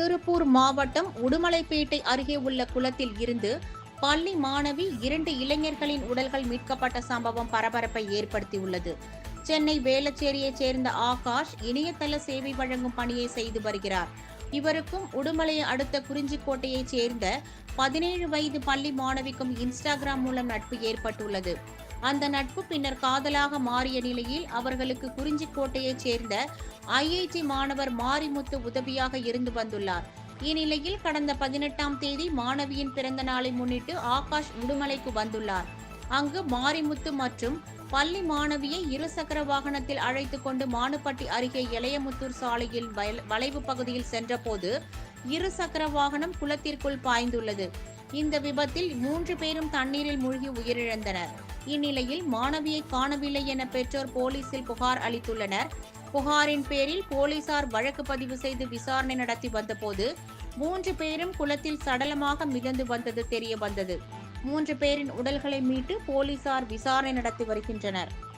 திருப்பூர் மாவட்டம் உடுமலைப்பேட்டை அருகே உள்ள குளத்தில் இருந்து பள்ளி மாணவி இரண்டு இளைஞர்களின் உடல்கள் மீட்கப்பட்ட சம்பவம் பரபரப்பை ஏற்படுத்தியுள்ளது. சென்னை வேளச்சேரியைச் சேர்ந்த ஆகாஷ் இணையதள சேவை வழங்கும் பணியை செய்து வருகிறார். இவருக்கும் உடுமலையை அடுத்த குறிஞ்சிக்கோட்டையைச் சேர்ந்த பதினேழு வயது பள்ளி மாணவிக்கும் இன்ஸ்டாகிராம் மூலம் நட்பு ஏற்பட்டுள்ளது. அந்த நட்பு பின்னர் காதலாக மாறிய நிலையில் அவர்களுக்கு குறிஞ்சிக்கோட்டையைச் சேர்ந்த ஐஐடி மாணவர் மாரிமுத்து உதவியாக இருந்து வந்துள்ளார். இந்நிலையில் கடந்த பதினெட்டாம் தேதி மாணவியின் பிறந்த நாளை முன்னிட்டு ஆகாஷ் உடுமலைக்கு வந்துள்ளார். அங்கு மாரிமுத்து மற்றும் பள்ளி மாணவியை இருசக்கர வாகனத்தில் அழைத்து கொண்டு மானுப்பட்டி அருகே இளையமுத்தூர் சாலையில் வயல்- வளைவு பகுதியில் சென்றபோது இருசக்கர வாகனம் குளத்திற்குள் பாய்ந்துள்ளது. இந்த விபத்தில் மூன்று பேரும் தண்ணீரில் மூழ்கி உயிரிழந்தனர். இந்நிலையில் மாணவியை காணவில்லை என பெற்றோர் போலீசில் புகார் அளித்துள்ளனர். புகாரின் பேரில் போலீசார் வழக்கு பதிவு செய்து விசாரணை நடத்தி வந்தபோது மூன்று பேரும் குளத்தில் சடலமாக மிதந்து வந்தது தெரிய வந்தது. மூன்று பேரின் உடல்களை மீட்டு போலீசார் விசாரணை நடத்தி வருகின்றனர்.